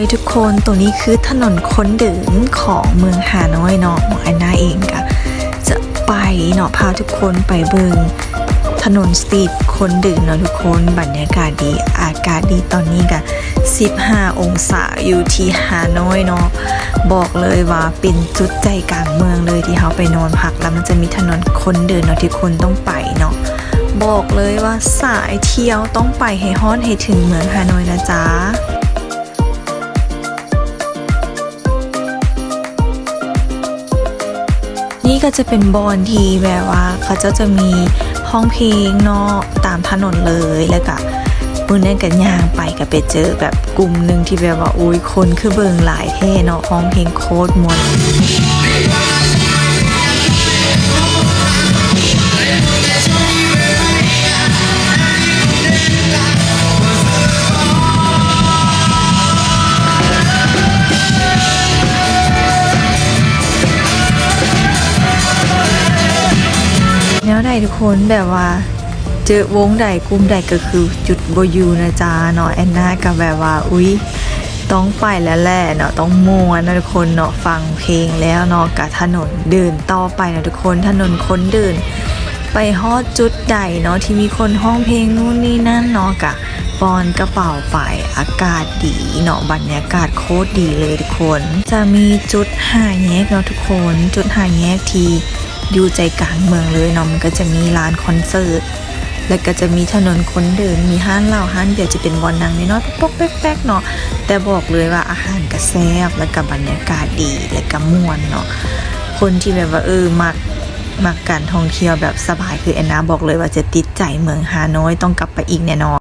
ยทุกคนตัวนี้คือถนนคนเดินของเมืองฮานอยเนาะหมออันนาเองก็จะไปเนาะพาทุกคนไปเบิงถนนสตรีทคนเดินเนาะทุกคนบรรยากาศดีอากาศดีตอนนี้ก็15 องศาอยู่ที่ฮานอยเนาะบอกเลยว่าเป็นจุดใจกลางเมืองเลยที่เขาไปนอนพักแล้วมันจะมีถนนคนเดินเนาะที่คนต้องไปเนาะบอกเลยว่าสายเที่ยวต้องไปให้ฮอนให้ถึงเมืองฮานอยนะจ๊ะ ก็จะเป็นบอนที่แบบว่า เขาจะจะมีห้องเพลงเนาะตามถนนเลยแล้วก็มือนั่นกันย่างไปก็ไปเจอแบบกลุ่มหนึ่งที่แบบว่าอุ้ยคนคือเบิงหลายเท่เนาะห้องเพลงโคตรมวน นวใดทุกคนแบบว่า เจอวงใดกลุ่มใดก็คือจุดโบยูนะจ๊ะเนาะแอนนากับแบบว่าอุ๊ยต้องไปแล้วแหละเนาะต้องม่วนนะทุกคนเนาะฟังเพลงแล้วเนาะกับถนนเดินต่อไปนะทุกคนถนนคนเดิน ไปฮอดจุดใดเนาะที่มีคนห้องเพลงนู่นนี่นั่นเนาะกะปอนกระเป๋าไปอากาศดีเนาะบรรยากาศโคตรดีเลยทุกคน จะมีจุดหาแยกเนาะทุกคน จุดหาแยกที่ อยู่ใจกลางเมืองเลยเนาะมันก็จะมีร้านคอนเสิร์ตแล้วก็จะมีถนนคนเดินมีห้างเหล้าห้างเดียวจะเป็นวันนังน้อยๆปกแป๊กๆเนาะแต่บอกเลยว่าอาหารก็แซ่บแล้วก็บรรยากาศดีแล้วก็ม่วนเนาะคนที่แบบว่าเออมักมักการท่องเที่ยวแบบสบายคือแอนนาบอกเลยว่าจะติดใจเมืองฮานอยต้องกลับไปอีกแน่นอน